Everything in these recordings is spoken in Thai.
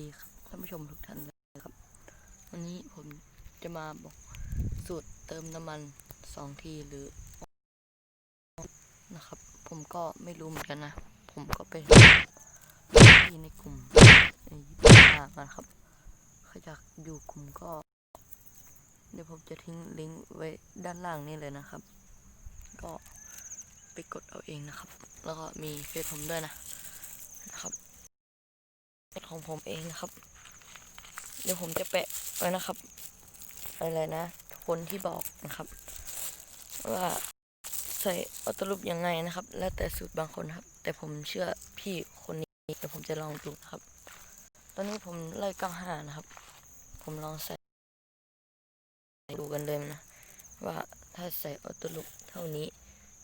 ีครับท่านผู้ชมทุกท่านเลยครับ วันนี้ผมจะมาบอกสูตรเติมน้ำมันสองทีหรือนะครับ ผมก็ไม่รู้เหมือนกันนะ ผมก็เป็นที่ในกลุ่มยี่สิหนะครับใครอยากอยู่กลุ่มก็ เดี๋ยวผมจะทิ้งลิงก์ไว้ด้านล่างนี่เลยนะครับ ก็ไปกดเอาเองนะครับ แล้วก็มีเฟซผมด้วยนะ ของผมเองนะครับ เดี๋ยวผมจะแปะไว้นะครับอะไรนะ คนที่บอกนะครับ ว่าใส่ออโต้ลูปยังไงนะครับ แล้วแต่สูตรบางคนครับ แต่ผมเชื่อพี่คนนี้เดี๋ยวผมจะลองดูนะครับ ตอนนี้ผมไล่ก้าห้านะครับ ผมลองใส่ดูกันเลยนะ ว่าถ้าใส่ออโต้ลูปเท่านี้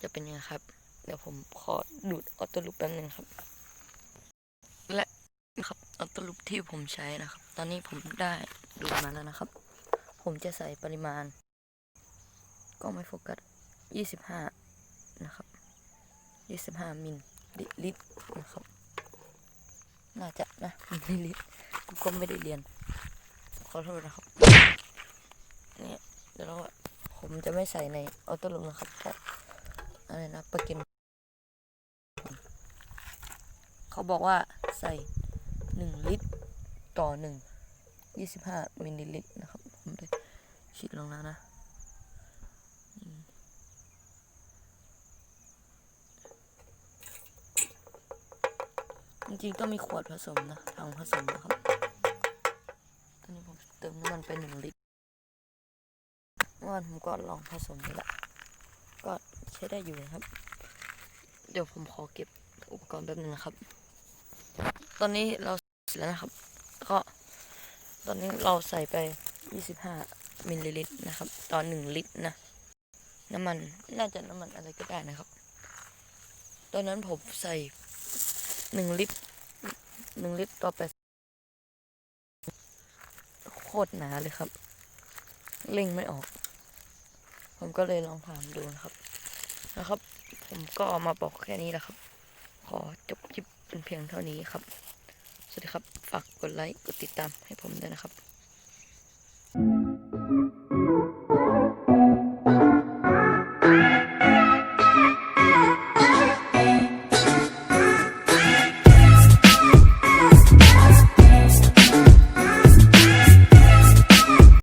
จะเป็นยังไงครับ เดี๋ยวผมขอดูดออโต้ลูปแป๊บนึงครับ รับออโต้ลูปที่ผมใช้นะครับ ตอนนี้ผมได้ดูมาแล้วนะครับ ผมจะใส่ปริมาณ ก็ไม่โฟกัส 25 นะครับ 25 มิลลิลิตรนะครับ น่าจะนะมิลลิลิตรกูก็ไม่ได้เรียน ขอโทษนะครับเนี่ยเดี๋ยวเราผมจะไม่ใส่ในออโต้ลูปนะครับเพราะอะไรนะปรกินเขาบอกว่าใส่ 1 ลิตร ต่อ 1 25มิลลิลิตรนะครับ ผมได้ฉีดลงแล้วนะจริงๆต้องมีขวดผสมนะถังผสมนะครับตอนนี้ผมเติมน้ำมันไปหนึ่งลิตรเมื่อวานผมก็ลองผสมไปละก็ใช้ได้อยู่นะครับ เดี๋ยวผมขอเก็บอุปกรณ์แป๊บนึงนะครับ ตอนนี้เรา แล้วนะครับก็ตอนนี้เราใส่ไป 25 มิลลิลิตรนะครับ ต่อ 1 ลิตรนะ น้ำมัน น่าจะน้ำมันอะไรก็ได้นะครับ ตอนนั้นผมใส่ 1 ลิตร 1 ลิตรต่อไปโคตรหนาเลยครับเร่งไม่ออก ผมก็เลยลองถามดูนะครับนะครับ ผมก็มาบอกแค่นี้แหละครับ ขอจบคลิปเป็นเพียงเท่านี้ครับ สวัสดีครับ ฝากกดไลค์ กดติดตามให้ผมด้วยนะครับ